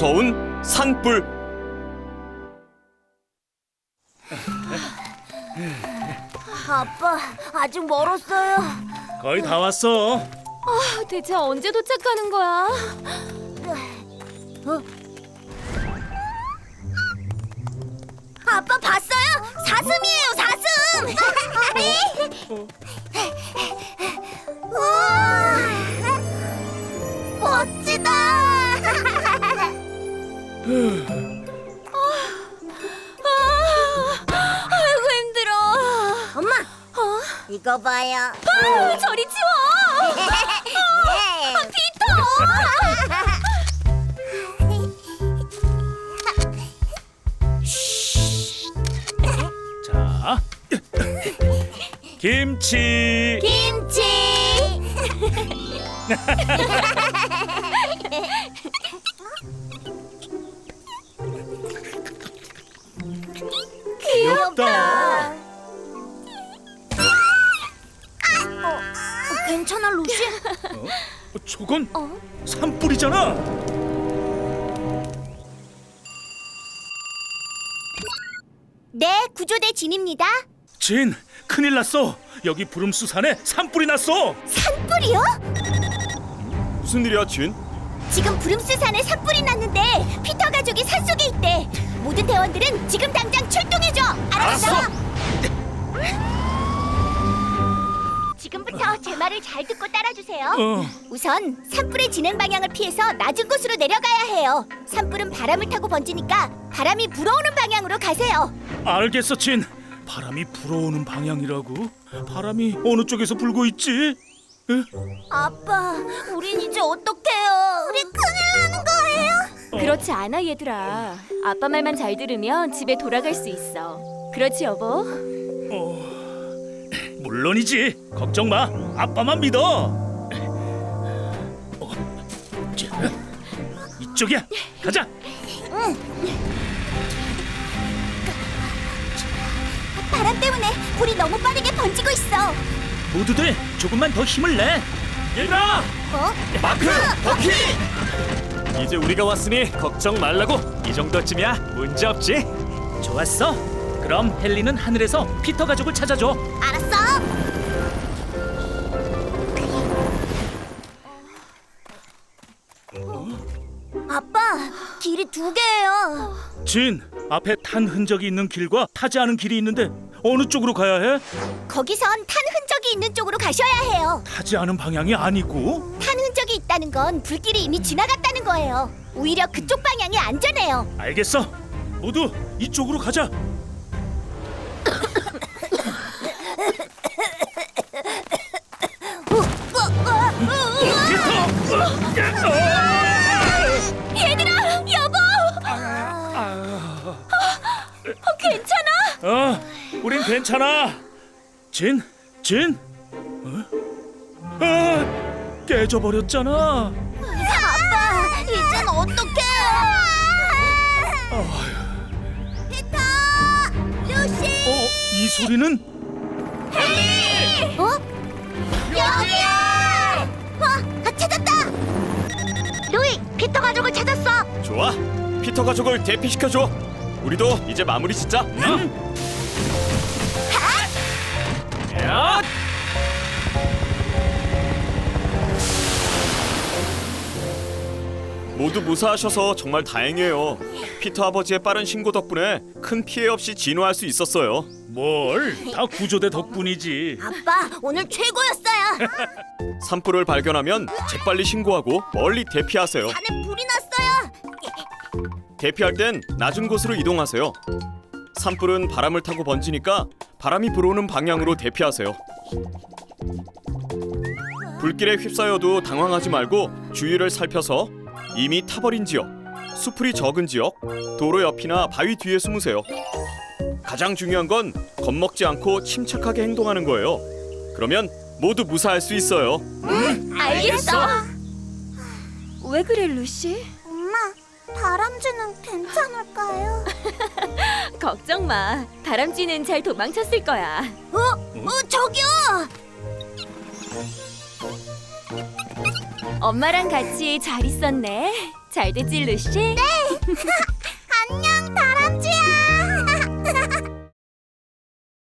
무서운 산불 아빠, 아직 멀었어요. 거의 다 왔어. 아, 대체 언제 도착하는 거야? 아빠 봤어요? 사슴이에요, 사슴. 엄마, 이거 봐요. 아, 저리 치워. 자, 김치. 김치. 저건 산불이잖아. 네, 구조대 진입니다. 진, 큰일 났어. 여기 부름수산에 산불이 났어. 산불이요? 무슨 일이야 진? 지금 브름스산에 산불이 났는데 피터 가족이 산속에 있대. 모든 대원들은 지금 당장 출동해줘. 알았어? 말을 잘 듣고 따라주세요. 어, 우선 산불의 진행 방향을 피해서 낮은 곳으로 내려가야 해요. 산불은 바람을 타고 번지니까 바람이 불어오는 방향으로 가세요. 알겠어, 진. 바람이 불어오는 방향이라고? 바람이 어느 쪽에서 불고 있지? 에? 아빠, 우린 이제 어떡해요? 우리 큰일 나는 거예요? 그렇지 않아 얘들아. 아빠 말만 잘 들으면 집에 돌아갈 수 있어. 그렇지 여보? 물론이지. 걱정 마. 아빠만 믿어. 어, 자, 이쪽이야. 가자. 바람 때문에 불이 너무 빠르게 번지고 있어. 모두들 조금만 더 힘을 내. 얘들아, 어? 마크! 버키! 이제 우리가 왔으니 걱정 말라고 이 정도쯤이야 문제 없지 좋았어. 그럼 헨리는 하늘에서 피터 가족을 찾아줘. 알았어. 길이 두 개예요. 진, 앞에 탄 흔적이 있는 길과 타지 않은 길이 있는데 어느 쪽으로 가야 해? 거기선 탄 흔적이 있는 쪽으로 가셔야 해요. 타지 않은 방향이 아니고 탄 흔적이 있다는 건 불길이 이미 지나갔다는 거예요. 오히려 그쪽 방향이 안전해요. 알겠어. 모두 이쪽으로 가자. 우린 괜찮아. 진, 진, 어? 아, 깨져버렸잖아. 아빠, 이젠 어떡해요? 피터, 루시, 어, 이 소리는 어? 여기야! 어, 아, 찾았다. 루이, 피터 가족을 찾았어. 좋아 피터 가족을 대피시켜줘 우리도 이제 마무리 짓자 응? 야! 모두 무사하셔서 정말 다행이에요 피터 아버지의 빠른 신고 덕분에 큰 피해 없이 진화할 수 있었어요 뭘? 다 구조대 덕분이지. 아빠, 오늘 최고였어요. 산불을 발견하면 재빨리 신고하고 멀리 대피하세요 산에 불이 났어요. 대피할 땐 낮은 곳으로 이동하세요. 산불은 바람을 타고 번지니까 바람이 불어오는 방향으로 대피하세요. 불길에 휩싸여도 당황하지 말고 주위를 살펴서 이미 타버린 지역, 수풀이 적은 지역, 도로 옆이나 바위 뒤에 숨으세요. 가장 중요한 건 겁먹지 않고 침착하게 행동하는 거예요. 그러면 모두 무사할 수 있어요. 알겠어. 왜 그래 루시? 다람쥐는 괜찮을까요? 걱정 마. 다람쥐는 잘 도망쳤을 거야. 어? 어, 저기요! 엄마랑 같이 잘 있었네. 잘 됐지, 루시? 네.